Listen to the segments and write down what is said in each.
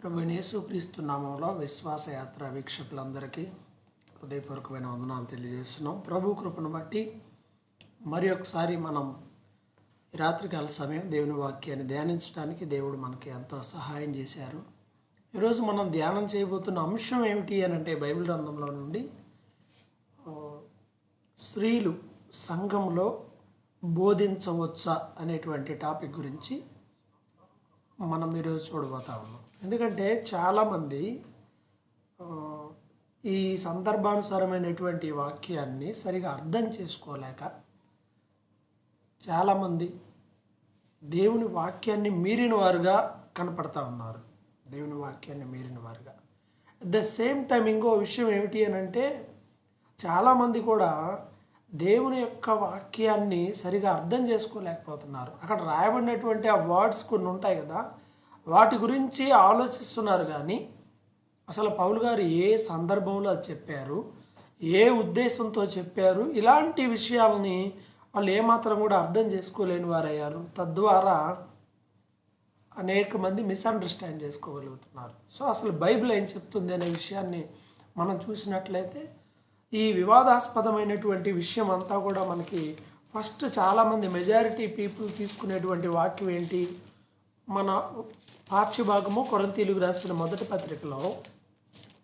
ప్రభు యేసుక్రీస్తు నామంలో విశ్వాస యాత్ర వీక్షకులందరికీ హృదయపూర్వకమైన వందనాలు తెలియజేస్తున్నాం. ప్రభు కృపను బట్టి మరి ఒకసారి మనం రాత్రికాల సమయం దేవుని వాక్యాన్ని ధ్యానించడానికి దేవుడు మనకి ఎంతో సహాయం చేశారు. ఈరోజు మనం ధ్యానం చేయబోతున్న అంశం ఏమిటి అని అంటే బైబిల్ గ్రంథంలో నుండి స్త్రీలు సంఘంలో బోధించవచ్చా అనేటువంటి టాపిక్ గురించి మనం ఈరోజు చూడబోతా ఉన్నాం. ఎందుకంటే చాలామంది ఈ సందర్భానుసారమైనటువంటి వాక్యాన్ని సరిగా అర్థం చేసుకోలేక చాలామంది దేవుని వాక్యాన్ని మీరిన వారుగా కనపడతా ఉన్నారు. దేవుని వాక్యాన్ని మీరిన వారుగా. అట్ ద సేమ్ టైం ఇంకో విషయం ఏమిటి అని అంటే చాలామంది కూడా దేవుని యొక్క వాక్యాన్ని సరిగా అర్థం చేసుకోలేకపోతున్నారు. అక్కడ రాయబడినటువంటి ఆ వర్డ్స్ కొన్ని ఉంటాయి కదా వాటి గురించి ఆలోచిస్తున్నారు కానీ అసలు పౌలు గారు ఏ సందర్భంలో అది చెప్పారు ఏ ఉద్దేశంతో చెప్పారు ఇలాంటి విషయాలని వాళ్ళు ఏమాత్రం కూడా అర్థం చేసుకోలేని వారయ్యారు. తద్వారా అనేక మంది మిస్అండర్స్టాండ్ చేసుకోగలుగుతున్నారు. సో అసలు బైబిల్ ఏం చెప్తుంది అనే విషయాన్ని మనం చూసినట్లయితే ఈ వివాదాస్పదమైనటువంటి విషయం అంతా కూడా మనకి ఫస్ట్ చాలామంది మెజారిటీ పీపుల్ తీసుకునేటువంటి వాక్యం ఏంటి? మన పాఠ్యభాగము కొరంతీలుగు రాసిన మొదటి పత్రికలో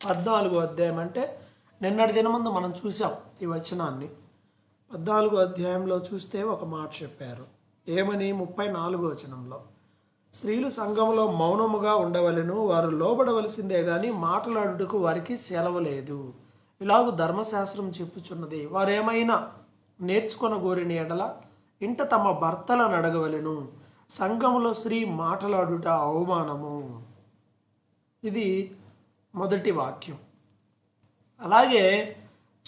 పద్నాలుగో అధ్యాయం అంటే నిన్నటి దినముందు మనం చూసాం ఈ వచనాన్ని. పద్నాలుగో అధ్యాయంలో చూస్తే ఒక మాట చెప్పారు. ఏమని? ముప్పై నాలుగో వచనంలో. స్త్రీలు సంఘంలో మౌనముగా ఉండవలెను వారు లోబడవలసిందే కానీ మాట్లాడుటకు వారికి సెలవు లేదు. ఇలాగూ ధర్మశాస్త్రం చెప్పుచున్నది వారేమైనా నేర్చుకొన గోరిన ఎడల ఇంట తమ భర్తలను అడగవలెను. సంఘములో స్త్రీ మాట్లాడుట అవమానము. ఇది మొదటి వాక్యం. అలాగే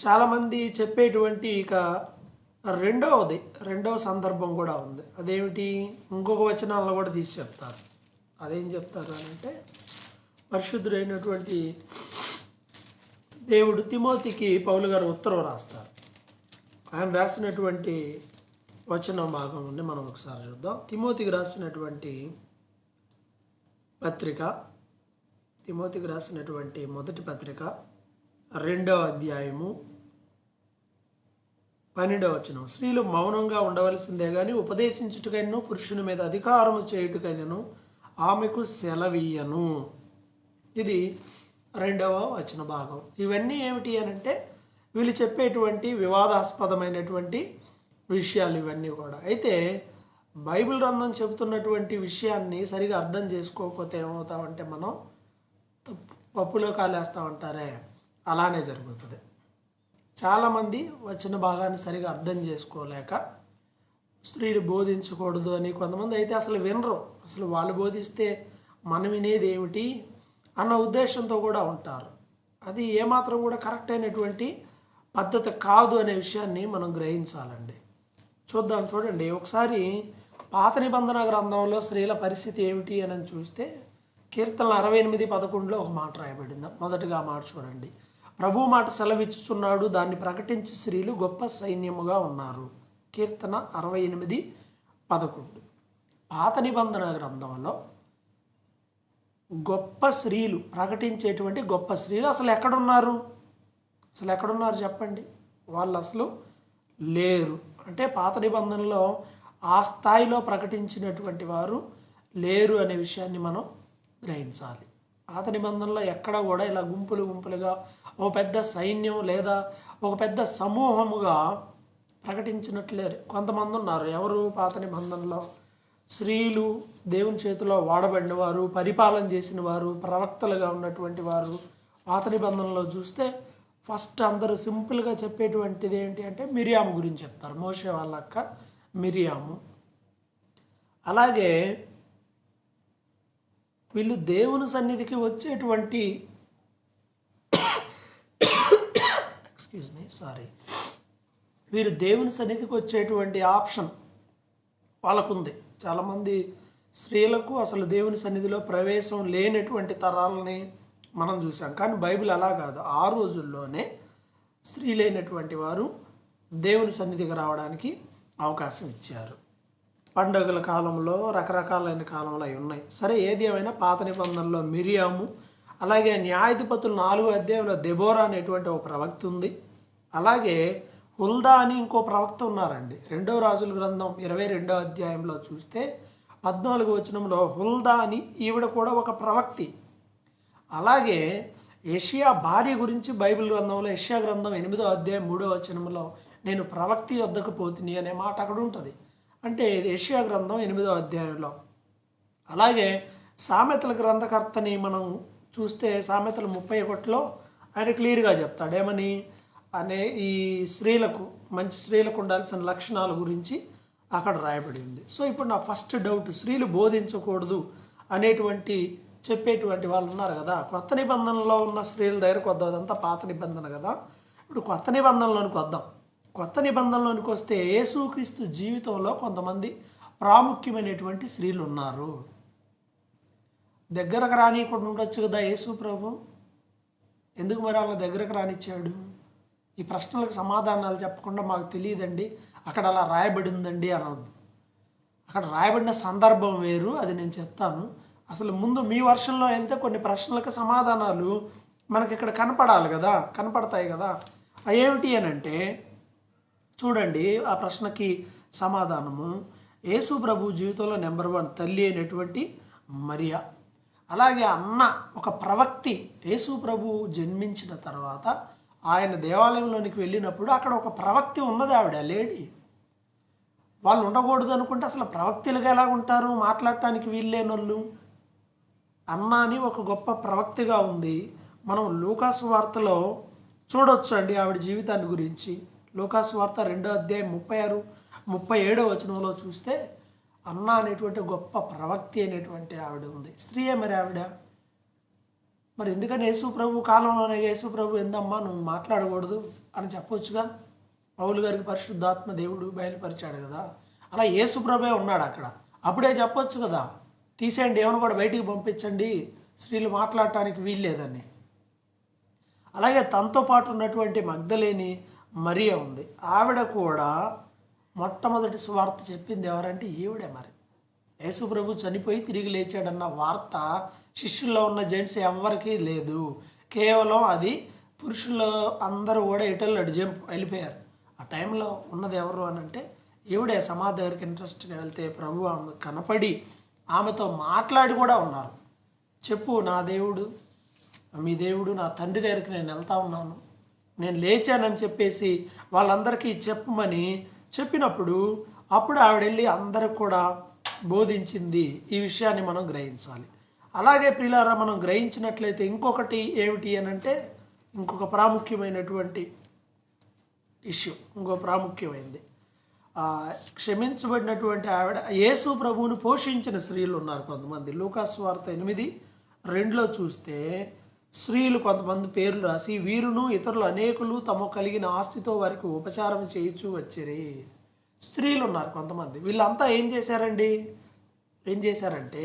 చాలామంది చెప్పేటువంటి ఇక రెండవది రెండవ సందర్భం కూడా ఉంది. అదేమిటి? ఇంకొక వచనాలను కూడా తీసి చెప్తారు. అదేం చెప్తారు అని అంటే పరిశుద్ధుడైనటువంటి దేవుడు తిమోతికి పౌలు గారు ఉత్తరం రాస్తారు. ఆయన రాసినటువంటి వచన భాగం నుండి మనం ఒకసారి చూద్దాం. తిమోతికి రాసినటువంటి పత్రిక తిమోతికి రాసినటువంటి మొదటి పత్రిక రెండవ అధ్యాయము పన్నెండవ వచనం. స్త్రీలు మౌనంగా ఉండవలసిందే కానీ ఉపదేశించుటకైనను పురుషుని మీద అధికారము చేయుటకైనను ఆమెకు సెలవీయను ఇది రెండవ వచన భాగం. ఇవన్నీ ఏమిటి అని అంటే వీళ్ళు చెప్పేటువంటి వివాదాస్పదమైనటువంటి విషయాలు ఇవన్నీ కూడా. అయితే బైబిల్ గ్రంథం చెబుతున్నటువంటి విషయాన్ని సరిగా అర్థం చేసుకోకపోతే ఏమవుతామంటే మనం తప్పు- పప్పులో కాలేస్తామంటారే అలానే జరుగుతుంది. చాలామంది వచ్చిన భాగాన్ని సరిగా అర్థం చేసుకోలేక స్త్రీలు బోధించకూడదు అని కొంతమంది అయితే అసలు వినరు. అసలు వాళ్ళు బోధిస్తే మనం వినేది ఏమిటి? అన్న ఉద్దేశంతో కూడా ఉంటారు. అది ఏమాత్రం కూడా కరెక్ట్ అయినటువంటి పద్ధతి కాదు అనే విషయాన్ని మనం గ్రహించాలండి. చూద్దాం చూడండి. ఒకసారి పాత నిబంధన గ్రంథంలో స్త్రీల పరిస్థితి ఏమిటి అని చూస్తే కీర్తనలు అరవై ఎనిమిది పదకొండులో ఒక మాట రాయబడింది. మొదటగా మాట చూడండి. ప్రభు మాట సెలవిచ్చుచున్నాడు. దాన్ని ప్రకటించి స్త్రీలు గొప్ప సైన్యముగా ఉన్నారు. కీర్తన అరవై ఎనిమిది పదకొండు. పాత నిబంధన గ్రంథంలో గొప్ప స్త్రీలు ప్రకటించేటువంటి గొప్ప స్త్రీలు అసలు ఎక్కడున్నారు? అసలు ఎక్కడున్నారు చెప్పండి? వాళ్ళు అసలు లేరు. అంటే పాత నిబంధనలో ఆ స్థాయిలో ప్రకటించినటువంటి వారు లేరు అనే విషయాన్ని మనం గ్రహించాలి. పాత నిబంధనలో ఎక్కడ కూడా ఇలా గుంపులు గుంపులుగా ఒక పెద్ద సైన్యం లేదా ఒక పెద్ద సమూహముగా ప్రకటించినట్లేరు. కొంతమంది ఉన్నారు. ఎవరు పాత నిబంధనలో? స్త్రీలు దేవుని చేతిలో వాడబడిన వారు పరిపాలన చేసిన వారు ప్రవక్తలుగా ఉన్నటువంటి వారు పాత నిబంధనలో చూస్తే ఫస్ట్ అందరూ సింపుల్గా చెప్పేటువంటిది ఏంటి అంటే మిరియాము గురించి చెప్తారు. మోసే వాళ్ళ అక్క మిరియాము. అలాగే వీళ్ళు దేవుని సన్నిధికి వచ్చేటువంటి ఎక్స్క్యూజ్ మీ సారీ వీరు దేవుని సన్నిధికి వచ్చేటువంటి ఆప్షన్ వాళ్ళకుంది. చాలామంది స్త్రీలకు అసలు దేవుని సన్నిధిలో ప్రవేశం లేనటువంటి తరాలని మనం చూసాం కానీ బైబిల్ అలా కాదు. ఆ రోజుల్లోనే స్త్రీలైనటువంటి వారు దేవుని సన్నిధికి రావడానికి అవకాశం ఇచ్చారు. పండుగల కాలంలో రకరకాలైన కాలంలో అవి ఉన్నాయి. సరే ఏది ఏమైనా పాత నిబంధనలో మిరియాము అలాగే న్యాయాధిపతులు నాలుగో అధ్యాయంలో దెబోరా అనేటువంటి ఒక ప్రవక్త ఉంది. అలాగే హుల్దా అని ఇంకో ప్రవక్త ఉన్నారండి. రెండవ రాజుల గ్రంథం ఇరవై రెండవ అధ్యాయంలో చూస్తే పద్నాలుగు వచనంలో హుల్దా అని ఈవిడ కూడా ఒక ప్రవక్తి. అలాగే ఏషియా భార్య గురించి బైబిల్ గ్రంథంలో ఏషియా గ్రంథం ఎనిమిదో అధ్యాయం మూడో వచనంలో నేను ప్రవక్తి వద్దకు పోతుని అనే మాట అక్కడ ఉంటుంది. అంటే ఇది ఏషియా గ్రంథం ఎనిమిదో అధ్యాయంలో. అలాగే సామెతల గ్రంథకర్తని మనం చూస్తే సామెతల ముప్పై ఒకటిలో ఆయన క్లియర్గా చెప్తాడు. ఏమని? అనే ఈ స్త్రీలకు మంచి స్త్రీలకు ఉండాల్సిన లక్షణాల గురించి అక్కడ రాయబడి ఉంది సో ఇప్పుడు నా ఫస్ట్ డౌట్ స్త్రీలు బోధించకూడదు అనేటువంటి చెప్పేటువంటి వాళ్ళు ఉన్నారు కదా. కొత్త నిబంధనలో ఉన్న స్త్రీల దగ్గరకు వద్దాం అదంతా పాత నిబంధన కదా. ఇప్పుడు కొత్త నిబంధనలోనికి వద్దాం. కొత్త నిబంధనలోనికి వస్తే యేసుక్రీస్తు జీవితంలో కొంతమంది ప్రాముఖ్యమైనటువంటి స్త్రీలు ఉన్నారు. దగ్గరకు రానియకుండా ఉండొచ్చు కదా యేసు ప్రభు. ఎందుకు మరి వాళ్ళ దగ్గరకు రానిచ్చాడు? ఈ ప్రశ్నలకు సమాధానాలు చెప్పకుండా మాకు తెలియదండి. అక్కడ అలా రాయబడి ఉందండి అనవద్దు అక్కడ రాయబడిన సందర్భం వేరు అది నేను చెప్తాను. అసలు ముందు మీ వర్షంలో వెళ్తే కొన్ని ప్రశ్నలకు సమాధానాలు మనకి ఇక్కడ కనపడాలి కదా కనపడతాయి కదా. అవి ఏమిటి అని అంటే చూడండి ఆ ప్రశ్నకి సమాధానము. యేసు ప్రభు జీవితంలో నెంబర్ వన్ తల్లి అయినటువంటి మరియా. అలాగే అన్న ఒక ప్రవక్తి యేసు ప్రభు జన్మించిన తర్వాత ఆయన దేవాలయంలోనికి వెళ్ళినప్పుడు అక్కడ ఒక ప్రవక్తి ఉన్నది ఆవిడ లేడీ. వాళ్ళు ఉండకూడదు అనుకుంటే అసలు ప్రవక్తులుగా ఎలా ఉంటారు? మాట్లాడటానికి వీల్లేని అన్న అని ఒక గొప్ప ప్రవక్తిగా ఉంది. మనం లూకాసు వార్తలో చూడొచ్చు అండి ఆవిడ జీవితాన్ని గురించి. లూకాసు వార్త రెండో అధ్యాయం ముప్పై ఆరు ముప్పై ఏడో వచనంలో చూస్తే అన్న అనేటువంటి గొప్ప ప్రవక్తి అనేటువంటి ఆవిడ ఉంది. స్త్రీయే మరి ఆవిడ? మరి ఎందుకంటే యేసు ప్రభు కాలంలోనే యేసు ప్రభు ఎందమ్మా నువ్వు మాట్లాడకూడదు అని చెప్పొచ్చుగా? పౌలు గారికి పరిశుద్ధాత్మ దేవుడు బయలుపరిచాడు కదా. అలా యేసు ప్రభే ఉన్నాడు అక్కడ. అప్పుడే చెప్పొచ్చు కదా. తీసేయండి ఏమైనా కూడా బయటికి పంపించండి. స్త్రీలు మాట్లాడటానికి వీల్లేదని. అలాగే తనతో పాటు ఉన్నటువంటి మగ్ధలేని మరియ ఉంది. ఆవిడ కూడా మొట్టమొదటి సువార్త చెప్పింది ఎవరంటే ఈవిడే మరి. యేసు ప్రభు చనిపోయి తిరిగి లేచాడన్న వార్త శిష్యుల్లో ఉన్న జెంట్స్ ఎవరికీ లేదు. కేవలం అది పురుషులు అందరూ కూడా ఇటల్లో జంప్ వెళ్ళిపోయారు. ఆ టైంలో ఉన్నది ఎవరు అని అంటే ఈవిడే సమాధి దగ్గరికి ఇంట్రెస్ట్గా వెళ్తే ప్రభు ఆమె కనపడి ఆమెతో మాట్లాడి కూడా ఉన్నారు. చెప్పు నా దేవుడు మీ దేవుడు నా తండ్రి దగ్గరికి నేను వెళ్తా ఉన్నాను. నేను లేచానని చెప్పేసి వాళ్ళందరికీ చెప్పమని చెప్పినప్పుడు అప్పుడు ఆవిడ వెళ్ళి అందరికి కూడా బోధించింది ఈ విషయాన్ని మనం గ్రహించాలి. అలాగే ప్రిలారా మనం గ్రహించినట్లయితే ఇంకొకటి ఏమిటి అని అంటే ఇంకొక ప్రాముఖ్యమైనటువంటి ఇష్యూ ఇంకో ప్రాముఖ్యమైనది క్షమించబడినటువంటి ఆవిడ యేసు ప్రభువును పోషించిన స్త్రీలు ఉన్నారు కొంతమంది. లూకాస్ వార్త ఎనిమిది రెండులో చూస్తే స్త్రీలు కొంతమంది పేర్లు రాసి వీరును ఇతరులు అనేకులు తమ కలిగిన ఆస్తితో వారికి ఉపచారం చేయించు వచ్చిరి. స్త్రీలు ఉన్నారు కొంతమంది. వీళ్ళంతా ఏం చేశారండి? ఏం చేశారంటే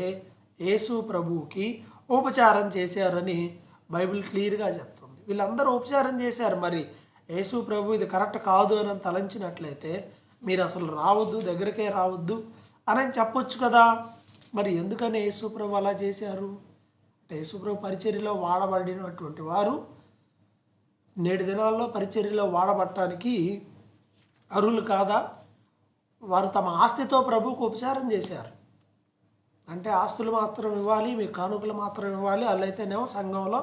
యేసు ప్రభువుకి ఉపచారం చేశారని బైబిల్ క్లియర్గా చెప్తుంది. వీళ్ళందరూ ఉపచారం చేశారు. మరి యేసు ప్రభు ఇది కరెక్ట్ కాదు అని తలంచినట్లయితే మీరు అసలు రావద్దు దగ్గరకే రావద్దు అని చెప్పొచ్చు కదా. మరి ఎందుకని యేసు ప్రభు అలా చేశారు? యేసు ప్రభు పరిచర్యలో వాడబడినటువంటి వారు నేటి దినాల్లో పరిచర్యలో వాడబట్టడానికి అర్హులు కాదా? వారు తమ ఆస్తితో ప్రభుకు ఉపచారం చేశారు. అంటే ఆస్తులు మాత్రం ఇవ్వాలి మీ కానుకలు మాత్రం ఇవ్వాలి అల్లయితేనేమో సంఘంలో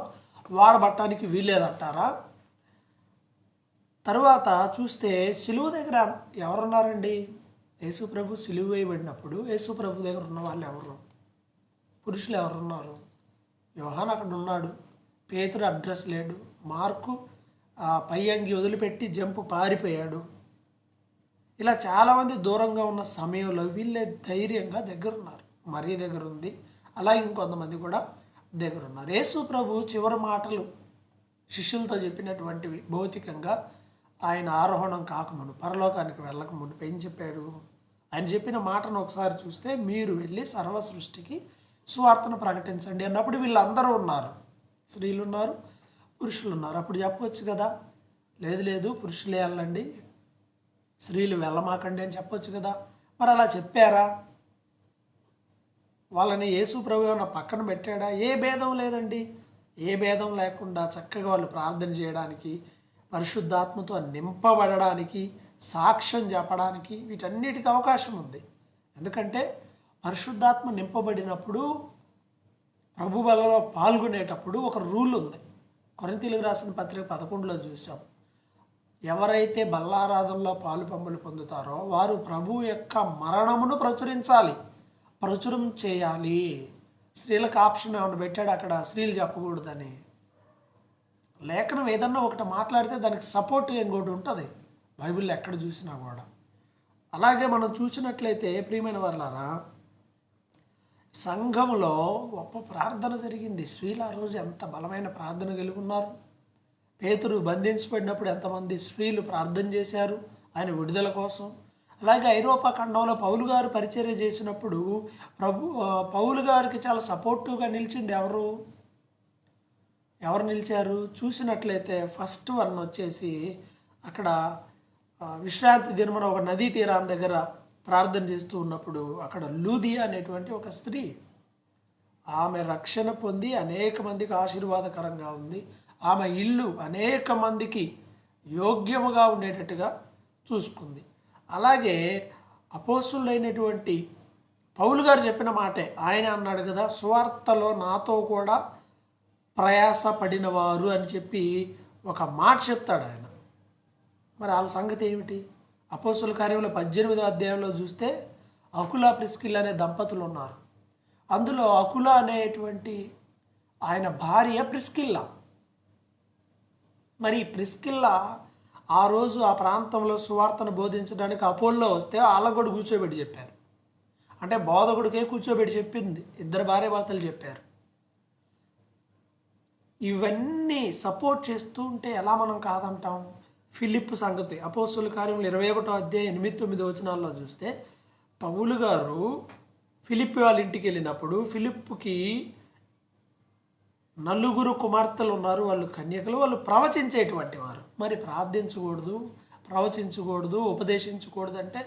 వాడబట్టడానికి వీల్లేదంటారా? తర్వాత చూస్తే సిలువ దగ్గర ఎవరున్నారండి? యేసు ప్రభు సిలువ వేయబడినప్పుడు యేసు ప్రభు దగ్గర ఉన్న వాళ్ళు ఎవరు? పురుషులు ఎవరున్నారు? యోహాన్ అక్కడ ఉన్నాడు. పేతుడు అడ్రస్ లేడు. మార్కు ఆ పై అంగి వదిలిపెట్టి జంపు పారిపోయాడు. ఇలా చాలామంది దూరంగా ఉన్న సమయంలో వీళ్ళే ధైర్యంగా దగ్గరున్నారు. మరీ దగ్గర ఉంది అలాగే ఇంకొంతమంది కూడా దగ్గర ఉన్నారు యేసు ప్రభు చివరి మాటలు శిష్యులతో చెప్పినటువంటివి భౌతికంగా ఆయన ఆరోహణం కాకమును పరలోకానికి వెళ్ళక మునుపు ఏం చెప్పాడు? ఆయన చెప్పిన మాటను ఒకసారి చూస్తే మీరు వెళ్ళి సర్వ సృష్టికి సువార్తను ప్రకటించండి అన్నప్పుడు వీళ్ళందరూ ఉన్నారు. స్త్రీలు ఉన్నారు పురుషులు ఉన్నారు అప్పుడు చెప్పవచ్చు కదా? లేదు లేదు పురుషులే వెళ్ళండి. స్త్రీలు వెళ్ళమాకండి అని చెప్పొచ్చు కదా? మరి అలా చెప్పారా? వాళ్ళని యేసు ప్రభు ఏమన్నా పక్కన పెట్టాడా? ఏ భేదం లేదండి. ఏ భేదం లేకుండా చక్కగా వాళ్ళు ప్రార్థన చేయడానికి పరిశుద్ధాత్మతో నింపబడడానికి సాక్ష్యం చెప్పడానికి వీటన్నిటికీ అవకాశం ఉంది. ఎందుకంటే పరిశుద్ధాత్మ నింపబడినప్పుడు ప్రభు బలలో పాల్గొనేటప్పుడు ఒక రూల్ ఉంది. కొరింతీలకు రాసిన పత్రిక పదకొండులో చూసాం ఎవరైతే బల్లారాధనలో పాలు పంపులు పొందుతారో వారు ప్రభు యొక్క మరణమును ప్రచురించాలి. ప్రచురం చేయాలి. స్త్రీలకు ఆప్షన్ ఏమైనా పెట్టాడు అక్కడ? స్త్రీలు చెప్పకూడదని. లేఖనం ఏదన్నా ఒకటి మాట్లాడితే దానికి సపోర్ట్ ఇంకోటి ఉంటుంది. బైబిల్లో ఎక్కడ చూసినా కూడా. అలాగే మనం చూసినట్లయితే ప్రియమైన వాళ్ళారా సంఘంలో గొప్ప ప్రార్థన జరిగింది. స్త్రీలు ఆ రోజు ఎంత బలమైన ప్రార్థన కలిగి ఉన్నారు. పేతురు బంధించబడినప్పుడు ఎంతమంది స్త్రీలు ప్రార్థన చేశారు ఆయన విడుదల కోసం. అలాగే ఐరోపా ఖండంలో పౌలు గారు పరిచర్య చేసినప్పుడు ప్రభు పౌలు గారికి చాలా సపోర్టివ్గా నిలిచింది ఎవరు? ఎవరు నిలిచారు? చూసినట్లయితే ఫస్ట్ వన్ వచ్చేసి అక్కడ విశ్రాంతి దినమున ఒక నదీ తీరాన్ దగ్గర ప్రార్థన చేస్తూ ఉన్నప్పుడు అక్కడ లూదియా అనేటువంటి ఒక స్త్రీ ఆమె రక్షణ పొంది అనేక మందికి ఆశీర్వాదకరంగా ఉంది. ఆమె ఇల్లు అనేక మందికి యోగ్యముగా ఉండేటట్టుగా చూసుకుంది. అలాగే అపోసులైనటువంటి పౌలు గారు చెప్పిన మాటే ఆయన అన్నాడు కదా సువార్తలో నాతో కూడా ప్రయాస పడినవారు అని చెప్పి ఒక మాట చెప్తాడు ఆయన. మరి వాళ్ళ సంగతి ఏమిటి? అపోసుల కార్యంలో పద్దెనిమిదో అధ్యాయంలో చూస్తే అకుల ప్రిస్కిల్ అనే దంపతులు ఉన్నారు. అందులో అకుల అనేటువంటి ఆయన భార్య ప్రిస్కిల్లా. మరి ఈ ప్రిస్కిల్లా ఆ రోజు ఆ ప్రాంతంలో సువార్తను బోధించడానికి అపోల్లో వస్తే వాళ్ళకు కూడా కూర్చోబెట్టి చెప్పారు. అంటే బోధకుడికే కూర్చోబెట్టి చెప్పింది. ఇద్దరు భార్య భర్తలు చెప్పారు. ఇవన్నీ సపోర్ట్ చేస్తూ ఉంటే ఎలా మనం కాదంటాం? ఫిలిప్ సంగతి. అపోస్తుల కార్యంలో ఇరవై ఒకటో అధ్యాయ ఎనిమిది తొమ్మిది వచనాల్లో చూస్తే పౌలు గారు ఫిలిప్ వాళ్ళ ఇంటికి వెళ్ళినప్పుడు ఫిలిప్కి నలుగురు కుమార్తెలు ఉన్నారు. వాళ్ళు కన్యకలు వాళ్ళు ప్రవచించేటువంటి వారు. మరి ప్రార్థించకూడదు ప్రవచించకూడదు ఉపదేశించకూడదు అంటే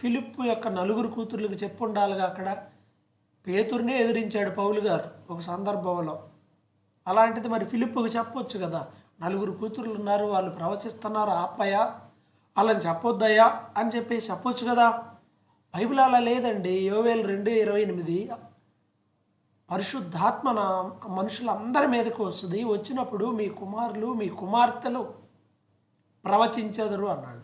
ఫిలిప్ యొక్క నలుగురు కూతుర్లకు చెప్పు ఉండాలిగా అక్కడ. పేతుర్నే ఎదిరించాడు పౌలు గారు ఒక సందర్భంలో. అలాంటిది మరి ఫిలిప్కి చెప్పొచ్చు కదా. నలుగురు కూతుర్లు ఉన్నారు వాళ్ళు ప్రవచిస్తున్నారు ఆపయా వాళ్ళని చెప్పొద్దయ్యా అని చెప్పేసి చెప్పొచ్చు కదా. బైబిల్ అలా లేదండి. యోవేలు రెండు ఇరవై ఎనిమిది. పరిశుద్ధాత్మ మనుషులందరి మీదకు వస్తుంది. వచ్చినప్పుడు మీ కుమారులు మీ కుమార్తెలు ప్రవచించదురు అన్నాడు.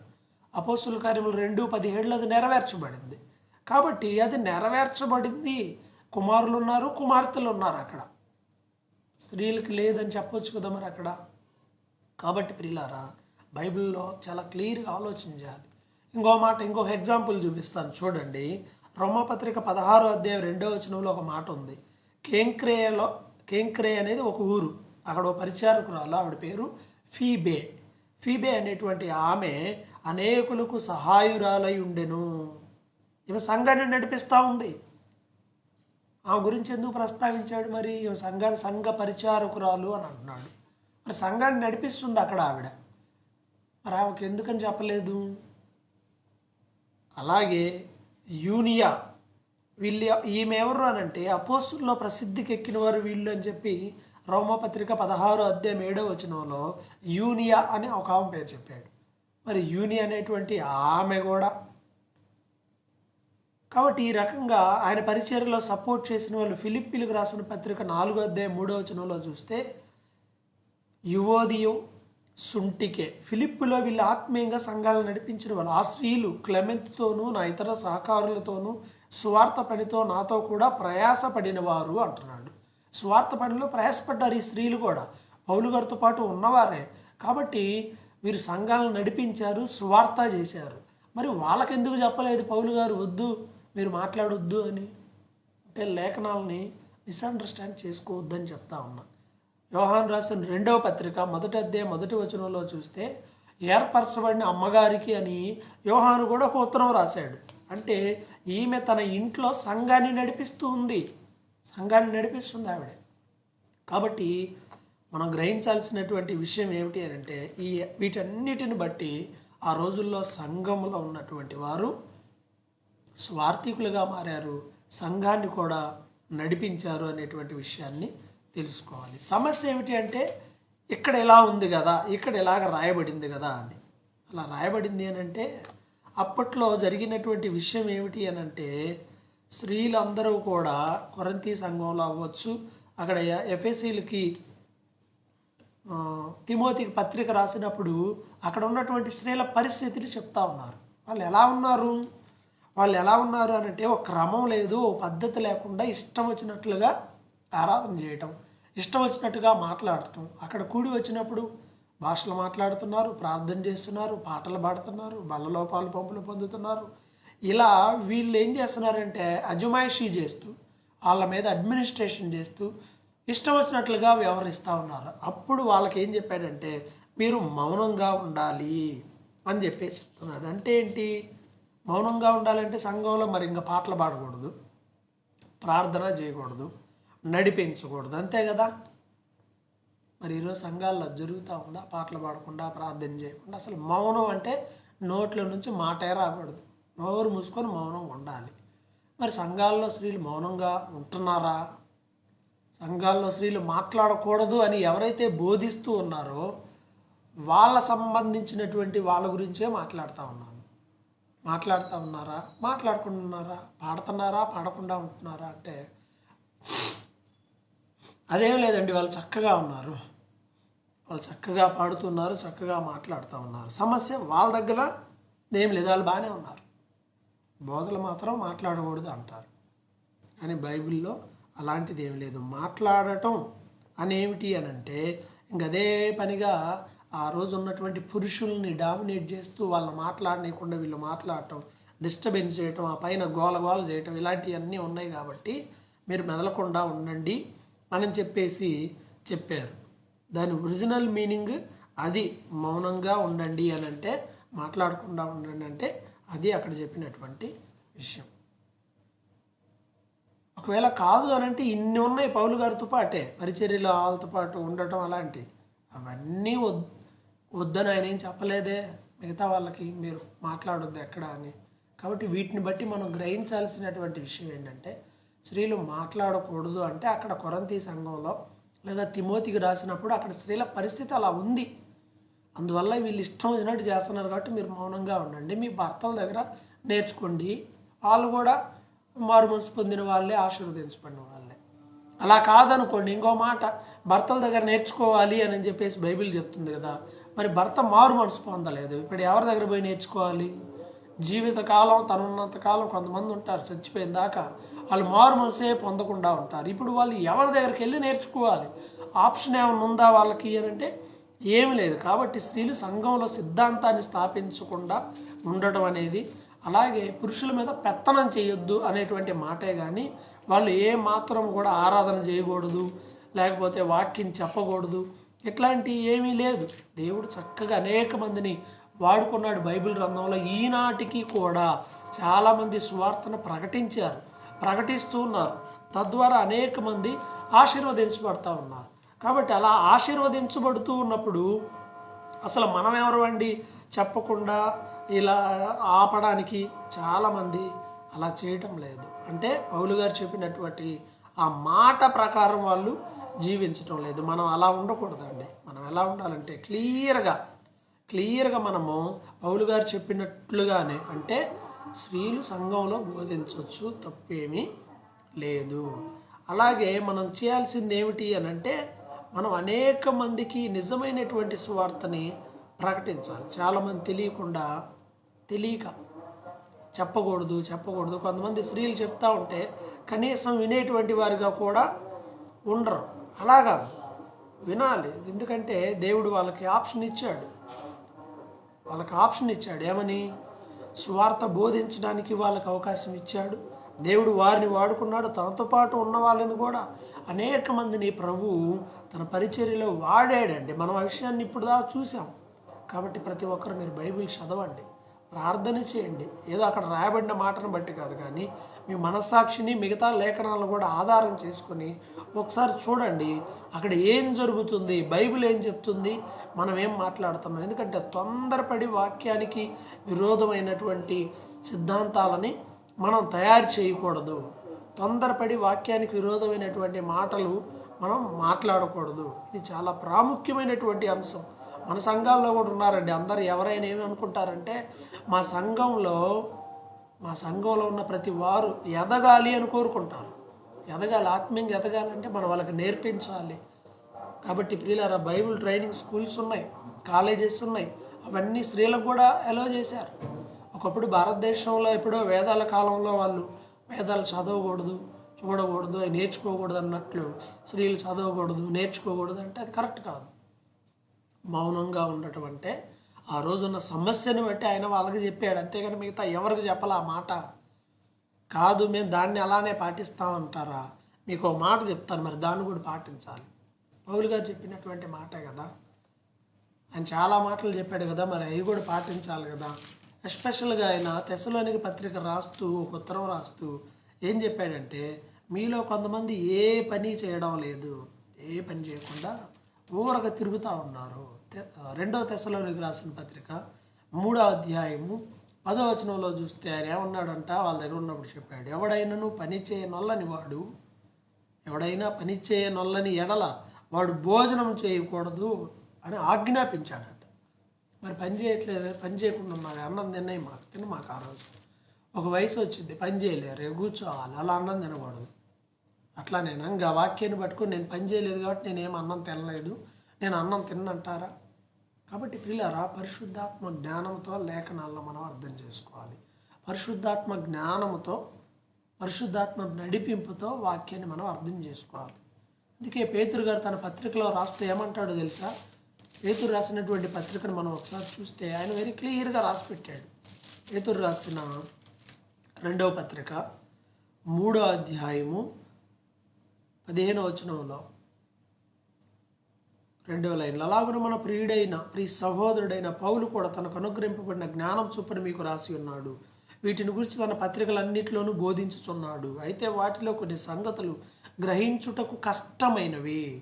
అపోస్తుల కార్యములు రెండు పదిహేడులో అది నెరవేర్చబడింది. కాబట్టి అది నెరవేర్చబడింది. కుమారులు ఉన్నారు కుమార్తెలు ఉన్నారు అక్కడ. స్త్రీలకు లేదని చెప్పొచ్చు కదా మరి అక్కడ. కాబట్టి ప్రియులారా బైబిల్లో చాలా క్లియర్గా ఆలోచించాలి. ఇంకో మాట ఇంకొక ఎగ్జాంపుల్ చూపిస్తాను. చూడండి. రోమపత్రిక పదహారో అధ్యాయం రెండో వచనంలో ఒక మాట ఉంది. కేంక్రేయలో కేంక్రే అనేది ఒక ఊరు. అక్కడ ఒక పరిచారకురాలు ఆవిడ పేరు ఫీబే. ఫీబే అనేటువంటి ఆమె అనేకులకు సహాయురాలై ఉండెను. ఈమె సంఘాన్ని నడిపిస్తూ ఉంది. ఆమె గురించి ఎందుకు ప్రస్తావించాడు మరి? ఈమె సంఘ సంఘ పరిచారకురాలు అని అంటున్నాడు. మరి సంఘాన్ని నడిపిస్తుంది అక్కడ ఆవిడ. మరి ఆమెకు ఎందుకని చెప్పలేదు? అలాగే యూనియా వీళ్ళు ఈమె ఎవరు అని అంటే అపోస్తుల్లో ప్రసిద్ధికి ఎక్కిన వారు వీళ్ళు అని చెప్పి రోమపత్రిక పదహారు అధ్యాయం ఏడో వచనంలో యూనియా అని ఒక ఆమె పేరు చెప్పాడు. మరి యూనియా అనేటువంటి ఆమె కూడా. కాబట్టి ఈ రకంగా ఆయన పరిచర్లో సపోర్ట్ చేసిన వాళ్ళు ఫిలిప్పీలకు రాసిన పత్రిక నాలుగో అధ్యాయం మూడో వచనంలో చూస్తే యువోదియం సుంటికే ఫిలిప్పులో వీళ్ళు ఆత్మీయంగా సంఘాలను నడిపించిన వాళ్ళు ఆ స్త్రీలు క్లెమెంత్తోనూ నా ఇతర సహకారులతోనూ స్వార్థ పనితో నాతో కూడా ప్రయాసపడిన వారు అంటున్నాడు. స్వార్థ పనిలో ప్రయాసపడ్డారు ఈ స్త్రీలు కూడా. పౌలు గారితో పాటు ఉన్నవారే. కాబట్టి వీరు సంఘాలను నడిపించారు స్వార్థ చేశారు. మరి వాళ్ళకెందుకు చెప్పలేదు పౌలు గారు? వద్దు మీరు మాట్లాడొద్దు అని. అంటే లేఖనాలని మిస్అండర్స్టాండ్ చేసుకోవద్దని చెప్తా ఉన్నా. వ్యవహాన్ రాసిన రెండవ పత్రిక మొదటి అధ్యాయం మొదటి వచనంలో చూస్తే ఏర్పరచబడిన అమ్మగారికి అని యోహాను కూడా ఒక ఉత్తరం రాశాడు. అంటే ఈమె తన ఇంట్లో సంఘాన్ని నడిపిస్తూ ఉంది. సంఘాన్ని నడిపిస్తుంది ఆవిడ. కాబట్టి మనం గ్రహించాల్సినటువంటి విషయం ఏమిటి అని అంటే ఈ వీటన్నిటిని బట్టి ఆ రోజుల్లో సంఘంలో ఉన్నటువంటి వారు స్వార్థికులుగా మారారు సంఘాన్ని కూడా నడిపించారు అనేటువంటి విషయాన్ని తెలుసుకోవాలి. సమస్య ఏమిటి అంటే ఇక్కడ ఎలా ఉంది కదా ఇక్కడ ఇలాగ రాయబడింది కదా అని. అలా రాయబడింది అని అంటే అప్పట్లో జరిగినటువంటి విషయం ఏమిటి అని అంటే స్త్రీలందరూ కూడా కొరంతి సంఘంలో అవ్వచ్చు. అక్కడ ఎఫ్ఎస్సీలకి తిమోతికి పత్రిక రాసినప్పుడు అక్కడ ఉన్నటువంటి స్త్రీల పరిస్థితిని చెప్తా ఉన్నారు. వాళ్ళు ఎలా ఉన్నారు? వాళ్ళు ఎలా ఉన్నారు అని అంటే ఒక క్రమం లేదు ఓ పద్ధతి లేకుండా ఇష్టం వచ్చినట్లుగా ఆరాధన చేయటం ఇష్టం వచ్చినట్టుగా మాట్లాడటం. అక్కడ కూడి వచ్చినప్పుడు భాషలు మాట్లాడుతున్నారు ప్రార్థన చేస్తున్నారు పాటలు పాడుతున్నారు బల్లలోపాలు పంపులు పొందుతున్నారు. ఇలా వీళ్ళు ఏం చేస్తున్నారంటే అజమాయిషీ చేస్తూ వాళ్ళ మీద అడ్మినిస్ట్రేషన్ చేస్తూ ఇష్టం వచ్చినట్లుగా వ్యవహరిస్తూ ఉన్నారు. అప్పుడు వాళ్ళకి ఏం చెప్పాడంటే మీరు మౌనంగా ఉండాలి అని చెప్పేసి చెప్తున్నాడు అంటే ఏంటి? మౌనంగా ఉండాలంటే సంఘంలో మరి ఇంకా పాటలు పాడకూడదు ప్రార్థన చేయకూడదు నడిపించకూడదు అంతే కదా? మరి ఈరోజు సంఘాల్లో జరుగుతూ ఉందా? పాటలు పాడకుండా ప్రార్థన చేయకుండా? అసలు మౌనం అంటే నోట్ల నుంచి మాటే రాకూడదు. నోరు మూసుకొని మౌనంగా ఉండాలి. మరి సంఘాల్లో స్త్రీలు మౌనంగా ఉంటున్నారా? సంఘాల్లో స్త్రీలు మాట్లాడకూడదు అని ఎవరైతే బోధిస్తూ ఉన్నారో వాళ్ళ సంబంధించినటువంటి వాళ్ళ గురించే మాట్లాడుతూ ఉన్నాను. మాట్లాడుతూ ఉన్నారా? మాట్లాడుకుంటున్నారా పాడుతున్నారా? పాడకుండా ఉంటున్నారా? అంటే అదేం లేదండి వాళ్ళు చక్కగా ఉన్నారు. వాళ్ళు చక్కగా పాడుతున్నారు చక్కగా మాట్లాడుతూ ఉన్నారు. సమస్య వాళ్ళ దగ్గర ఏం లేదు వాళ్ళు బాగానే ఉన్నారు. బోధలు మాత్రం మాట్లాడకూడదు అంటారు. కానీ బైబిల్లో అలాంటిది ఏమి లేదు. మాట్లాడటం అనేమిటి అని అంటే ఇంక అదే పనిగా ఆ రోజు ఉన్నటువంటి పురుషుల్ని డామినేట్ చేస్తూ వాళ్ళని మాట్లాడనీయకుండా వీళ్ళు మాట్లాడటం డిస్టర్బెన్స్ చేయటం ఆ పైన గోల గోల చేయటం ఇలాంటివన్నీ ఉన్నాయి కాబట్టి మీరు మెదలకుండా ఉండండి అని చెప్పేసి చెప్పారు. దాని ఒరిజినల్ మీనింగ్ అది. మౌనంగా ఉండండి అని అంటే మాట్లాడకుండా ఉండండి అంటే అది అక్కడ చెప్పినటువంటి విషయం. ఒకవేళ కాదు అని అంటే ఇన్ని ఉన్నాయి పౌలు గారితో పాటే పరిచర్యలో వాళ్ళతో పాటు ఉండటం అలాంటి అవన్నీ వద్ వద్దని ఆయన ఏం చెప్పలేదే? మిగతా వాళ్ళకి మీరు మాట్లాడొద్దు ఎక్కడ అని. కాబట్టి వీటిని బట్టి మనం గ్రహించాల్సినటువంటి విషయం ఏంటంటే స్త్రీలు మాట్లాడకూడదు అంటే అక్కడ కొరంతి సంఘంలో లేదా తిమోతికి రాసినప్పుడు అక్కడ స్త్రీల పరిస్థితి అలా ఉంది. అందువల్ల వీళ్ళు ఇష్టం వచ్చినట్టు చేస్తున్నారు కాబట్టి మీరు మౌనంగా ఉండండి. మీ భర్తల దగ్గర నేర్చుకోండి. వాళ్ళు కూడా మారు మనసు పొందిన వాళ్ళే ఆశీర్వదించబడిన వాళ్ళే. అలా కాదనుకోండి. ఇంకో మాట భర్తల దగ్గర నేర్చుకోవాలి అని చెప్పేసి బైబిల్ చెప్తుంది కదా. మరి భర్త మారు మనసు పొందలేదు. ఇప్పుడు ఎవరి దగ్గర పోయి నేర్చుకోవాలి? జీవితకాలం తనున్నంతకాలం కొంతమంది ఉంటారు చచ్చిపోయిన దాకా వాళ్ళు మారు మనసే పొందకుండా ఉంటారు. ఇప్పుడు వాళ్ళు ఎవరి దగ్గరికి వెళ్ళి నేర్చుకోవాలి? ఆప్షన్ ఏమైనా ఉందా వాళ్ళకి అని అంటే ఏమి లేదు. కాబట్టి స్త్రీలు సంఘంలో సిద్ధాంతాన్ని స్థాపించకుండా ఉండడం అనేది అలాగే పురుషుల మీద పెత్తనం చేయొద్దు అనేటువంటి మాటే కానీ వాళ్ళు ఏ మాత్రం కూడా ఆరాధన చేయకూడదు లేకపోతే వాక్యం చెప్పకూడదు ఇట్లాంటి ఏమీ లేదు. దేవుడు చక్కగా అనేక మందిని వాడుకున్నాడు బైబిల్ గ్రంథంలో. ఈనాటికి కూడా చాలామంది సువార్తను ప్రకటించారు ప్రకటిస్తూ ఉన్నారు. తద్వారా అనేక మంది ఆశీర్వదించబడతా ఉన్నారు. కాబట్టి అలా ఆశీర్వదించబడుతూ ఉన్నప్పుడు అసలు మనం ఎవరమండి చెప్పకుండా ఇలా ఆపడానికి చాలామంది అలా చేయటం లేదు. అంటే పౌలు గారు చెప్పినటువంటి ఆ మాట ప్రకారం వాళ్ళు జీవించటం లేదు. మనం అలా ఉండకూడదండి. మనం ఎలా ఉండాలంటే క్లియర్గా క్లియర్గా మనము పౌలు గారు చెప్పినట్లుగానే అంటే స్త్రీలు సంఘంలో బోధించవచ్చు తప్పేమీ లేదు. అలాగే మనం చేయాల్సింది ఏమిటి అని అంటే మనం అనేక మందికి నిజమైనటువంటి సువార్తని ప్రకటించాలి. చాలామంది తెలియకుండా తెలియక చెప్పకూడదు చెప్పకూడదు. కొంతమంది స్త్రీలు చెప్తా ఉంటే కనీసం వినేటువంటి వారిగా కూడా ఉండరు. అలా కాదు. వినాలి. ఎందుకంటే దేవుడు వాళ్ళకి ఆప్షన్ ఇచ్చాడు. వాళ్ళకి ఆప్షన్ ఇచ్చాడు. ఏమని? సువార్త బోధించడానికి వాళ్ళకి అవకాశం ఇచ్చాడు. దేవుడు వారిని వాడుకున్నాడు తనతో పాటు ఉన్న వాళ్ళని కూడా. అనేక మందిని ప్రభు తన పరిచర్యలో వాడాడండి. మనం ఆ విషయాన్ని ఇప్పుడు దా చూసాం. కాబట్టి ప్రతి ఒక్కరు మీరు బైబిల్ చదవండి. ప్రార్థన చేయండి. ఏదో అక్కడ రాయబడిన మాటను బట్టి కాదు కానీ మీ మనస్సాక్షిని మిగతా లేఖనాలను కూడా ఆధారం చేసుకొని ఒకసారి చూడండి. అక్కడ ఏం జరుగుతుంది? బైబిల్ ఏం చెప్తుంది? మనం ఏం మాట్లాడుతున్నాం? ఎందుకంటే తొందరపడి వాక్యానికి విరోధమైనటువంటి సిద్ధాంతాలని మనం తయారు చేయకూడదు. తొందరపడి వాక్యానికి విరోధమైనటువంటి మాటలు మనం మాట్లాడకూడదు. ఇది చాలా ప్రాముఖ్యమైనటువంటి అంశం. మన సంఘాల్లో కూడా ఉన్నారండి. అందరు ఎవరైనా ఏమి అనుకుంటారంటే మా సంఘంలో మా సంఘంలో ఉన్న ప్రతి వారు ఎదగాలి అని కోరుకుంటారు. ఎదగాలి ఆత్మీయంగా ఎదగాలంటే మనం వాళ్ళకి నేర్పించాలి. కాబట్టి ప్రియులారా బైబిల్ ట్రైనింగ్ స్కూల్స్ ఉన్నాయి కాలేజెస్ ఉన్నాయి. అవన్నీ స్త్రీలకు కూడా ఎలో చేశారు. ఒకప్పుడు భారతదేశంలో ఎప్పుడో వేదాల కాలంలో వాళ్ళు వేదాలు చదవకూడదు చూడకూడదు అవి నేర్చుకోకూడదు అన్నట్లు స్త్రీలు చదవకూడదు నేర్చుకోకూడదు అంటే అది కరెక్ట్ కాదు. మౌనంగా ఉండటం అంటే ఆ రోజున్న సమస్యను బట్టి ఆయన వాళ్ళకి చెప్పాడు. అంతేగాని మిగతా ఎవరికి చెప్పాలి ఆ మాట? కాదు మేము దాన్ని అలానే పాటిస్తామంటారా మీకు ఒక మాట చెప్తాను మరి దాన్ని కూడా పాటించాలి. పౌలు గారు చెప్పినటువంటి మాటే కదా. ఆయన చాలా మాటలు చెప్పాడు కదా మరి అవి కూడా పాటించాలి కదా. ఎస్పెషల్గా ఆయన తెశలోనికి పత్రిక రాస్తూ ఒక ఉత్తరం రాస్తూ ఏం చెప్పాడంటే మీలో కొంతమంది ఏ పని చేయడం లేదు. ఏ పని చేయకుండా ఊరగా తిరుగుతూ ఉన్నారు. తె- రెండో తెసలోనికి రాసిన పత్రిక మూడో అధ్యాయము పదో వచనంలో చూస్తే ఆయన ఏమన్నాడంట వాళ్ళ దగ్గర ఉన్నప్పుడు చెప్పాడు ఎవడైనాను పని చేయనొల్లని వాడు ఎవడైనా పని చేయనొల్లని ఎడల వాడు భోజనం చేయకూడదు అని ఆజ్ఞాపించాడు. మరి పని చేయట్లేదు పని చేయకుండా ఉన్నారు అన్నం తిన్నాయి మాకు తిని మాకు ఆ రోజు. ఒక వయసు వచ్చింది పని చేయలేరు కూర్చోవాలి అలా అన్నం తినకూడదు. అట్లా నేను ఇంకా వాక్యాన్ని పట్టుకుని నేను పని చేయలేదు కాబట్టి నేను ఏం అన్నం తినలేదు. నేను అన్నం తిన్నంటారా? కాబట్టి పిల్లరా పరిశుద్ధాత్మ జ్ఞానంతో లేఖనాలను మనం అర్థం చేసుకోవాలి. పరిశుద్ధాత్మ జ్ఞానంతో పరిశుద్ధాత్మ నడిపింపుతో వాక్యాన్ని మనం అర్థం చేసుకోవాలి. అందుకే పేతురు గారు తన పత్రికలో రాస్తే ఏమంటాడో తెలుసా? పేతురు రాసినటువంటి పత్రికను మనం ఒకసారి చూస్తే ఆయన వెరీ క్లియర్గా రాసి పెట్టాడు. పేతురు రాసిన రెండవ పత్రిక మూడో అధ్యాయము పదిహేను వచనంలో రెండవ లైన్లో అలాగను మన ప్రియుడైన ప్రియ సహోదరుడైన పౌలు కూడా తనకు అనుగ్రహింపబడిన జ్ఞానం చొప్పున మీకు రాసి ఉన్నాడు. వీటిని గురించి తన పత్రికలన్నిటిలోనూ బోధించుచున్నాడు. అయితే వాటిలో కొన్ని సంగతులు గ్రహించుటకు కష్టమైనవి.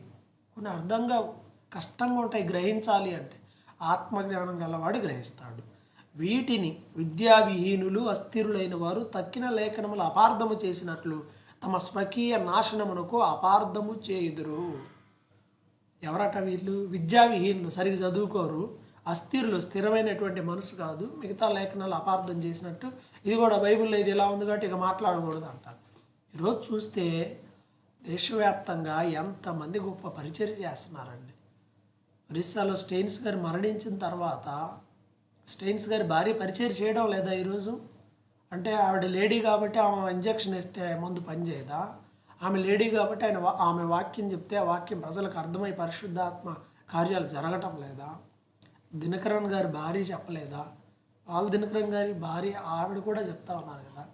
కొన్ని అర్థంగా కష్టంగా ఉంటాయి గ్రహించాలి అంటే ఆత్మజ్ఞానం గలవాడు గ్రహిస్తాడు. వీటిని విద్యావిహీనులు అస్థిరులైన వారు తక్కిన లేఖనములు అపార్థము చేసినట్లు తమ స్వకీయ నాశనమునకు అపార్థము చేయుదురు. ఎవరట వీళ్ళు? విద్యావిహీనులు. సరిగ్గా చదువుకోరు. అస్థిరులు స్థిరమైనటువంటి మనసు కాదు. మిగతా లేఖనాలు అపార్థం చేసినట్టు. ఇది కూడా బైబిల్లో ఇది ఎలా ఉంది కాబట్టి ఇక మాట్లాడకూడదు అంటారు. ఈరోజు చూస్తే దేశవ్యాప్తంగా ఎంతమంది గొప్ప పరిచయం చేస్తున్నారండి. ఒరిస్సాలో స్టెయిన్స్ గారు మరణించిన తర్వాత స్టెయిన్స్ గారి భార్య పరిచయం చేయడం లేదా ఈరోజు? అంటే ఆవిడ లేడీ కాబట్టి ఆమె ఇంజక్షన్ ఇస్తే ముందు పనిచేయదా ఆమె లేడీ కాబట్టి ఆయన వా- ఆమె వాక్యం చెప్తే ఆ వాక్యం ప్రజలకు అర్థమై పరిశుద్ధాత్మ కార్యాలు జరగటం లేదా? దినకరన్ గారి భార్య చెప్పలేదా? వాళ్ళ దినకరన్ గారి భార్య ఆవిడ కూడా చెప్తా ఉన్నారు కదా.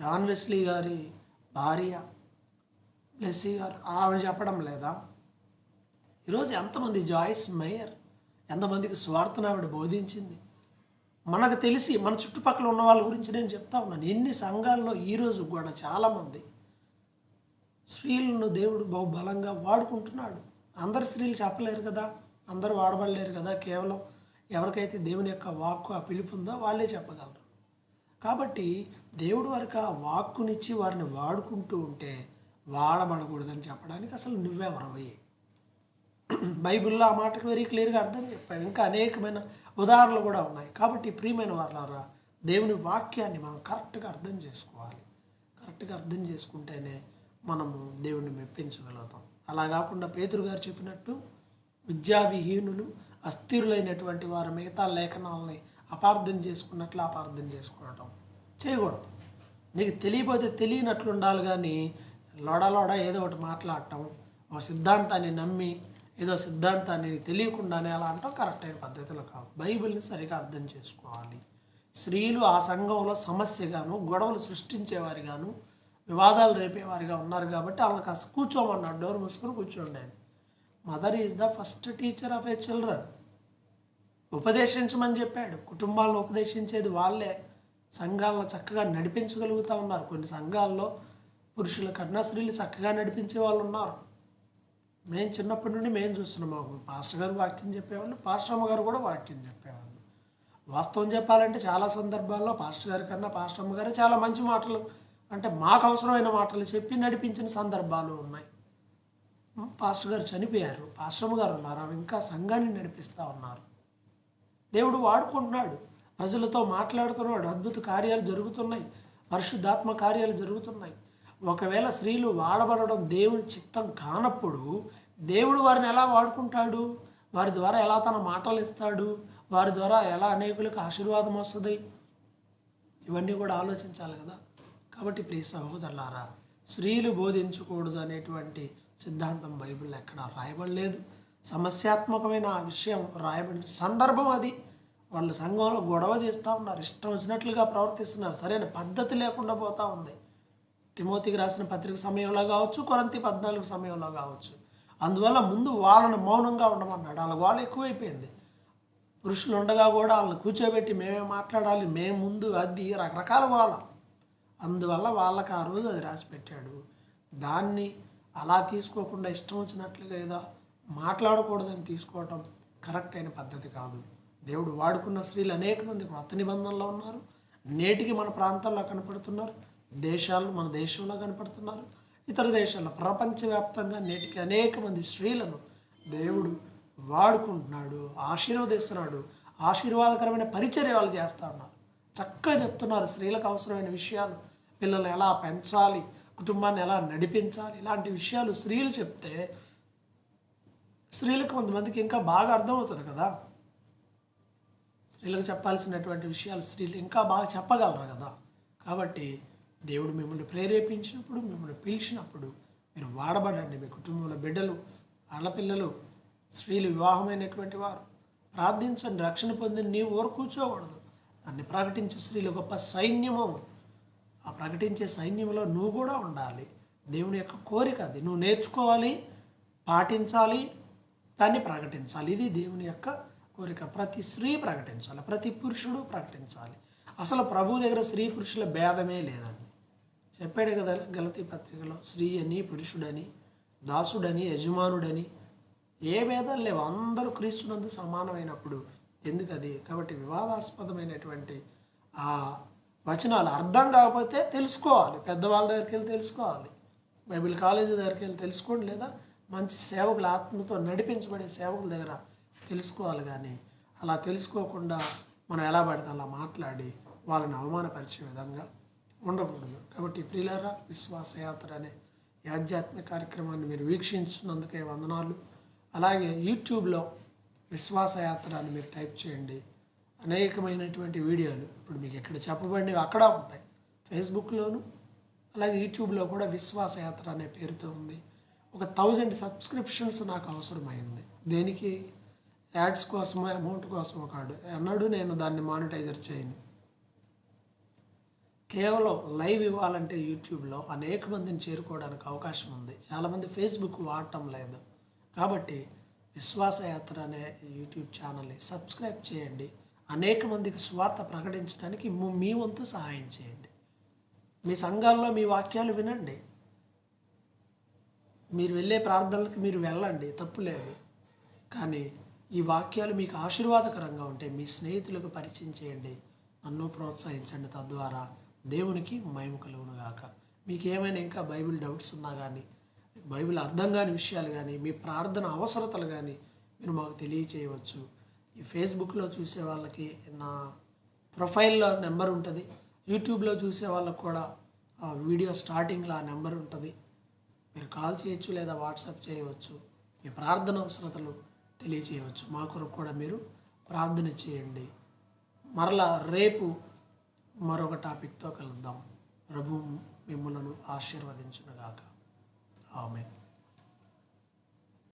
జాన్ వెస్లీ గారి భార్య బ్లెస్సీ గారు ఆవిడ చెప్పడం లేదా? ఈరోజు ఎంతమంది జాయిస్ మేయర్ ఎంతమందికి స్వార్థనావిడ బోధించింది? మనకు తెలిసి మన చుట్టుపక్కల ఉన్న వాళ్ళ గురించి నేను చెప్తా ఉన్నాను. ఎన్ని సంఘాల్లో ఈరోజు కూడా చాలామంది స్త్రీలను దేవుడు బహు బలంగా వాడుకుంటున్నాడు. అందరు స్త్రీలు చెప్పలేరు కదా అందరూ వాడబడలేరు కదా కేవలం ఎవరికైతే దేవుని యొక్క వాక్కు ఆ పిలుపు ఉందో వాళ్ళే చెప్పగలరు. కాబట్టి దేవుడు వారికి ఆ వాక్కునిచ్చి వారిని వాడుకుంటూ ఉంటే వాడబడకూడదని చెప్పడానికి అసలు నువ్వెవరవి బైబిల్లో ఆ మాటకు వెరీ క్లియర్గా అర్థం చెప్పాడు. ఇంకా అనేకమైన ఉదాహరణలు కూడా ఉన్నాయి. కాబట్టి ప్రియమైన వాళ్ళారా దేవుని వాక్యాన్ని మనం కరెక్ట్గా అర్థం చేసుకోవాలి. కరెక్ట్గా అర్థం చేసుకుంటేనే మనము దేవుణ్ణి మెప్పించగలుగుతాం. అలా కాకుండా పేతురు గారు చెప్పినట్టు విద్యావిహీనులు అస్థిరులైనటువంటి వారు మిగతా లేఖనాలని అపార్థం చేసుకున్నట్లు అపార్థం చేసుకోవటం చేయకూడదు. నీకు తెలియపోతే తెలియనట్లు ఉండాలి కానీ లోడలోడ ఏదో ఒకటి మాట్లాడటం ఒక సిద్ధాంతాన్ని నమ్మి ఏదో సిద్ధాంతాన్ని తెలియకుండానే అలా అంటాం కరెక్ట్ అయిన పద్ధతిలో కాదు బైబిల్ని సరిగా అర్థం చేసుకోవాలి. స్త్రీలు ఆ సంఘంలో సమస్యగాను గొడవలు సృష్టించేవారిగాను వివాదాలు రేపేవారిగా ఉన్నారు కాబట్టి వాళ్ళని కాస్త కూర్చోమన్నాడు డోర్ మూసుకొని కూర్చోండి mother is the first teacher of a children. ఉపదేశించమని చెప్పాడు. కుటుంబాలను ఉపదేశించేది వాళ్ళే. సంఘాలను చక్కగా నడిపించగలుగుతూ ఉన్నారు. కొన్ని సంఘాల్లో పురుషుల కన్నా స్త్రీలు చక్కగా నడిపించే వాళ్ళు ఉన్నారు. మేము చిన్నప్పటి నుండి మేము చూస్తున్నాం మాకు. పాస్టర్ గారు వాక్యం చెప్పేవాళ్ళు పాస్టర్ అమ్మగారు కూడా వాక్యం చెప్పేవాళ్ళు. వాస్తవం చెప్పాలంటే చాలా సందర్భాల్లో పాస్టర్ గారి కన్నా పాస్టర్ అమ్మగారు చాలా మంచి మాటలు అంటే మాకు అవసరమైన మాటలు చెప్పి నడిపించిన సందర్భాలు ఉన్నాయి. పాస్టర్ గారు చనిపోయారు. పాస్టర్ గారు ఉన్నారు. ఇంకా సంఘాన్ని నడిపిస్తూ ఉన్నారు. దేవుడు వాడుకుంటున్నాడు. ప్రజలతో మాట్లాడుతున్నాడు. అద్భుత కార్యాలు జరుగుతున్నాయి. పరిశుద్ధాత్మ కార్యాలు జరుగుతున్నాయి. ఒకవేళ స్త్రీలు వాడబడడం దేవుని చిత్తం కానప్పుడు దేవుడు వారిని ఎలా వాడుకుంటాడు? వారి ద్వారా ఎలా తన మాటలు ఇస్తాడు? వారి ద్వారా ఎలా అనేకులకు ఆశీర్వాదం వస్తుంది? ఇవన్నీ కూడా ఆలోచించాలి కదా. కాబట్టి ప్రియ సహోదరులారా స్త్రీలు బోధించకూడదు అనేటువంటి సిద్ధాంతం బైబిల్లో ఎక్కడ రాయబడలేదు. సమస్యాత్మకమైన ఆ విషయం రాయబడిన సందర్భం అది. వాళ్ళు సంఘంలో గొడవ చేస్తూ ఉన్నారు. ఇష్టం వచ్చినట్లుగా ప్రవర్తిస్తున్నారు. సరైన పద్ధతి లేకుండా పోతూ ఉంది. తిమోతికి రాసిన పత్రిక సమయంలో కావచ్చు కొరంతి పద్నాలుగు సమయంలో కావచ్చు. అందువల్ల ముందు వాళ్ళని మౌనంగా ఉండమన్నాడు. వాళ్ళ గోళ ఎక్కువైపోయింది. పురుషులు ఉండగా కూడా వాళ్ళని కూర్చోబెట్టి మేమే మాట్లాడాలి మేము ముందు అది రకరకాల గోళ అందువల్ల వాళ్ళకి ఆ రోజు అది రాసి పెట్టాడు. దాన్ని అలా తీసుకోకుండా ఇష్టం వచ్చినట్లుగా ఏదో మాట్లాడకూడదని తీసుకోవటం కరెక్ట్ అయిన పద్ధతి కాదు. దేవుడు వాడుకున్న స్త్రీలు అనేక మంది కొత్త నిబంధనలో ఉన్నారు. నేటికి మన ప్రాంతాల్లో కనపడుతున్నారు. దేశాలు మన దేశంలో కనపడుతున్నారు. ఇతర దేశాల్లో ప్రపంచవ్యాప్తంగా నేటికి అనేక మంది స్త్రీలను దేవుడు వాడుకుంటున్నాడు ఆశీర్వదిస్తున్నాడు ఆశీర్వాదకరమైన పరిచర్య వాళ్ళు చేస్తూ ఉన్నారు. చక్కగా చెప్తున్నారు స్త్రీలకు అవసరమైన విషయాలు. పిల్లలు ఎలా పెంచాలి కుటుంబాన్ని ఎలా నడిపించాలి ఇలాంటి విషయాలు స్త్రీలు చెప్తే స్త్రీలకు కొంతమందికి ఇంకా బాగా అర్థమవుతుంది కదా. స్త్రీలకు చెప్పాల్సినటువంటి విషయాలు స్త్రీలు ఇంకా బాగా చెప్పగలరు కదా. కాబట్టి దేవుడు మిమ్మల్ని ప్రేరేపించినప్పుడు మిమ్మల్ని పిలిచినప్పుడు మీరు వాడబడండి. మీ కుటుంబంలో బిడ్డలు ఆడపిల్లలు స్త్రీలు వివాహమైనటువంటి వారు ప్రార్థించండి రక్షణ పొందిన నీవు ఓరు కూర్చోకూడదు. దాన్ని ప్రకటించే స్త్రీలు గొప్ప సైన్యము. ఆ ప్రకటించే సైన్యంలో నువ్వు కూడా ఉండాలి. దేవుని యొక్క కోరిక అది. నువ్వు నేర్చుకోవాలి పాటించాలి దాన్ని ప్రకటించాలి. ఇది దేవుని యొక్క కోరిక. ప్రతి స్త్రీ ప్రకటించాలి ప్రతి పురుషుడు ప్రకటించాలి. అసలు ప్రభు దగ్గర స్త్రీ పురుషుల భేదమే లేదండి. చెప్పాడు కదా గలతీ పత్రికలో స్త్రీ అని పురుషుడని దాసుడని యజమానుడని ఏ భేదాలు లేవు. అందరూ క్రీస్తునందు సమానమైనప్పుడు ఎందుకు అది కాబట్టి వివాదాస్పదమైనటువంటి ఆ వచనాలు అర్థం కాకపోతే తెలుసుకోవాలి. పెద్దవాళ్ళ దగ్గరికి వెళ్ళి తెలుసుకోవాలి. బైబిల్ కాలేజీ దగ్గరికి వెళ్ళి తెలుసుకోండి లేదా మంచి సేవకుల ఆత్మతో నడిపించబడే సేవకుల దగ్గర తెలుసుకోవాలి కానీ అలా తెలుసుకోకుండా మనం ఎలా పడితే అలా మాట్లాడి వాళ్ళని అవమానపరిచే విధంగా ఉండకూడదు కాబట్టి ప్రియులారా విశ్వాసయాత్ర అనే ఈ ఆధ్యాత్మిక కార్యక్రమాన్ని మీరు వీక్షించినందుకే వందనాలు. అలాగే యూట్యూబ్లో విశ్వాసయాత్ర అని మీరు టైప్ చేయండి. అనేకమైనటువంటి వీడియోలు ఇప్పుడు మీకు ఎక్కడ చెప్పబడినవి అక్కడ ఉంటాయి. ఫేస్బుక్లోను అలాగే యూట్యూబ్లో కూడా విశ్వాసయాత్ర అనే పేరుతో ఉంది. ఒక థౌజండ్ సబ్స్క్రిప్షన్స్ నాకు అవసరమైంది. దేనికి? యాడ్స్ కోసమో అమౌంట్ కోసమో కాదు. అన్నాడు నేను దాన్ని మానిటైజర్ చేయను. కేవలం లైవ్ ఇవ్వాలంటే యూట్యూబ్లో అనేక మందిని చేరుకోవడానికి అవకాశం ఉంది. చాలామంది ఫేస్బుక్ వాడటం లేదు. కాబట్టి విశ్వాసయాత్ర అనే యూట్యూబ్ ఛానల్ని సబ్స్క్రైబ్ చేయండి. అనేక మందికి స్వార్థ ప్రకటించడానికి మీ వంతు సహాయం చేయండి. మీ సంఘాల్లో మీ వాక్యాలు వినండి. మీరు వెళ్ళే ప్రార్థనలకు మీరు వెళ్ళండి. తప్పులేదు కానీ ఈ వాక్యాలు మీకు ఆశీర్వాదకరంగా ఉంటే మీ స్నేహితులకు పరిచయం చేయండి. నన్ను ప్రోత్సహించండి తద్వారా దేవునికి మహిమ కలుగునుగాక మీకు ఏమైనా ఇంకా బైబిల్ డౌట్స్ ఉన్నా కానీ బైబిల్ అర్థం కాని విషయాలు కానీ మీ ప్రార్థన అవసరతలు కానీ మీరు మాకు తెలియచేయవచ్చు. ఈ ఫేస్బుక్లో చూసే వాళ్ళకి నా ప్రొఫైల్లో నెంబర్ ఉంటుంది. యూట్యూబ్లో చూసే వాళ్ళకు కూడా ఆ వీడియో స్టార్టింగ్లో ఆ నెంబర్ ఉంటుంది. మీరు కాల్ చేయొచ్చు లేదా వాట్సాప్ చేయవచ్చు. మీ ప్రార్థన అవసరతలు తెలియచేయవచ్చు. మా కొరకు కూడా మీరు ప్రార్థన చేయండి. మరలా రేపు మరొక టాపిక్తో కలుద్దాం. ప్రభు మిమ్మలను ఆశీర్వదించునుగాక. ఆమె